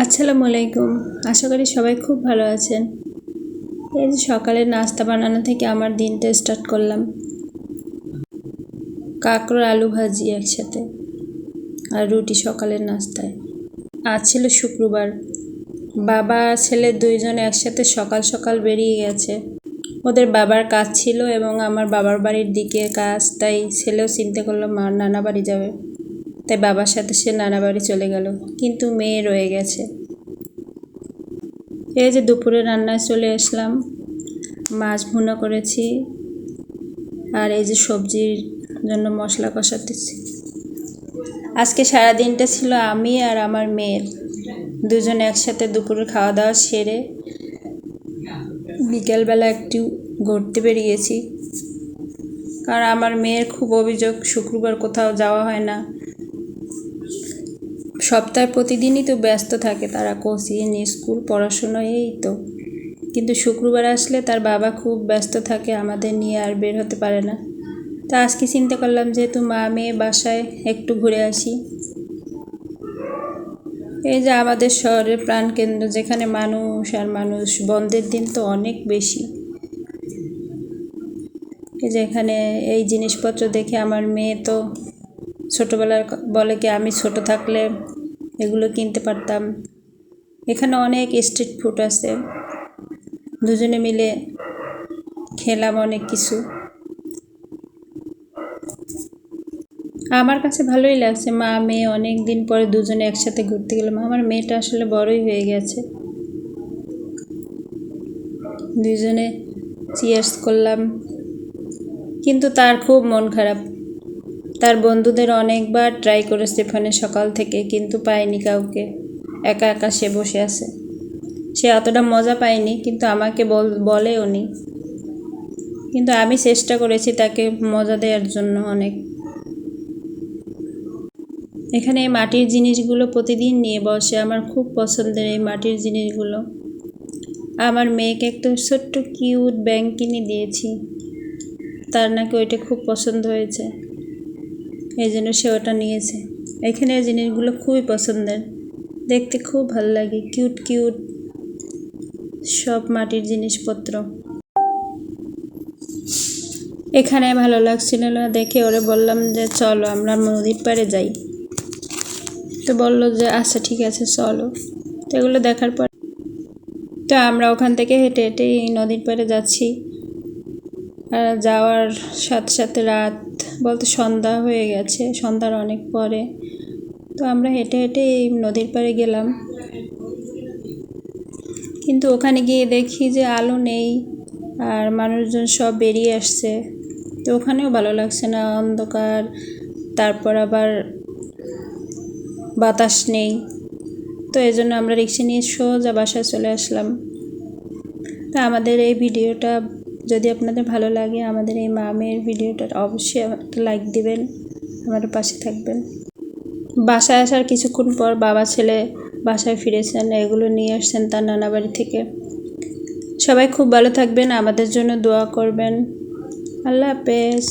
আসসালামু আলাইকুম আশা করি সবাই খুব ভালো আছেন। এই যে সকালে নাস্তা বানানো থেকে আমার দিনটা স্টার্ট করলাম। কাঁকড়ো আলু ভাজি একসাথে আর রুটি সকালের নাস্তায়। আজ ছিল শুক্রবার। বাবা ছেলে দুইজন একসাথে সকাল সকাল বেরিয়ে গেছে। ওদের বাবার কাজ ছিল এবং আমার বাবার বাড়ির দিকে কাজ, তাই ছেলেও চিন্তা করল মা নানা বাড়ি যাবে। তাই বাবার সাথে সে নানা বাড়ি চলে গেল, কিন্তু মেয়ে রয়ে গেছে। এই যে দুপুরে রান্নায় চলে আসলাম, মাছ ভুনা করেছি, আর এই যে সবজির জন্য মশলা কষাতেছি। আজকে সারা দিনটা ছিল আমি আর আমার মেয়ের দুজন একসাথে দুপুরের খাওয়া দাওয়া সেরে বিকেলবেলা একটু ঘুরতে বেরিয়েছি। কারণ আমার মেয়ের খুব অভিযোগ, শুক্রবার কোথাও যাওয়া হয় না। সপ্তাহে প্রতিদিনই তো ব্যস্ত থাকে তারা কোচিং, স্কুল, পড়াশুনো, এই তো। কিন্তু শুক্রবার আসলে তার বাবা খুব ব্যস্ত থাকে, আমাদের নিয়ে আর বের হতে পারে না। তা আজকে চিন্তা করলাম যেহেতু মা মেয়ে বাসায়, একটু ঘুরে আসি। এই যে আমাদের শহরের প্রাণকেন্দ্র, যেখানে মানুষ আর মানুষ, বন্ধের দিন তো অনেক বেশি। এই যে এখানে এই জিনিসপত্র দেখে আমার মেয়ে তো ছোটোবেলার বলে কি আমি ছোট থাকলে এগুলো কিনতে পারতাম। এখানে অনেক স্ট্রিট ফুড আছে। দুজনে মিলে খেলাম অনেক কিছু। আমার কাছে ভালোই লাগছে। মা, মেয়ে অনেক দিন পরে দুজনে একসাথে ঘুরতে গেলাম। আমার মেয়েটা আসলে বড়ই হয়ে গেছে। দুজনে চিয়ার্স করলাম। কিন্তু তার খুব মন খারাপ। তার বন্ধুদের অনেকবার ট্রাই করেছে ফোনে সকাল থেকে, কিন্তু পায়নি কাউকে। একা একা সে বসে আছে। সে অতটা মজা পায়নি, কিন্তু আমাকে বল, বলেও নি। কিন্তু আমি চেষ্টা করেছি তাকে মজা দেওয়ার জন্য অনেক। এখানে এই মাটির জিনিসগুলো প্রতিদিন নিয়ে বসে, আমার খুব পছন্দের এই মাটির জিনিসগুলো। আমার মেয়েকে একটা ছোট্ট কিউট ব্যাংক কিনে দিয়েছি। তার নাকি ওইটা খুব পছন্দ হয়েছে। এই জন্য সে ওটা নিয়েছে। এখানে এই জিনিসগুলো খুবই পছন্দের। দেখতে খুব ভালো লাগে। কিউট কিউট সব মাটির জিনিসপত্র। এখানে ভালো লাগছিল না দেখে ওরে বললাম যে, চলো আমরা নদীর পাড়ে যাই। তো বলল যে আচ্ছা ঠিক আছে, চলো। তো এগুলো দেখার পর তো আমরা ওখান থেকে হেঁটে হেঁটে এই নদীর পাড়ে যাচ্ছি। যাওয়ার সাথে সাথে রাত বলতে সন্ধ্যা হয়ে গেছে, সন্ধ্যার অনেক পরে। তো আমরা হেঁটে হেঁটে এই নদীর পাড়ে গেলাম। কিন্তু ওখানে গিয়ে দেখি যে আলো নেই আর মানুষজন সব বেরিয়ে আসছে। তো ওখানেও ভালো লাগছে না, অন্ধকার, তারপর আবার বাতাস নেই। তো এই জন্য আমরা রিক্সা নিয়ে সোজা বাসায় চলে আসলাম। তা আমাদের এই ভিডিওটা যদি আপনাদের ভালো লাগে আমাদের এই মামের ভিডিওটা অবশ্যই একটা লাইক দিবেন আমার পাশে থাকবেন। বাসায় আসার কিছুক্ষণ পর বাবা, ছেলে বাসায় ফিরেছেন, এগুলো নিয়ে আসছেন তার নানা বাড়ি থেকে। সবাই খুব ভালো থাকবেন, আমাদের জন্য দোয়া করবেন। আল্লাহ হাফেজ।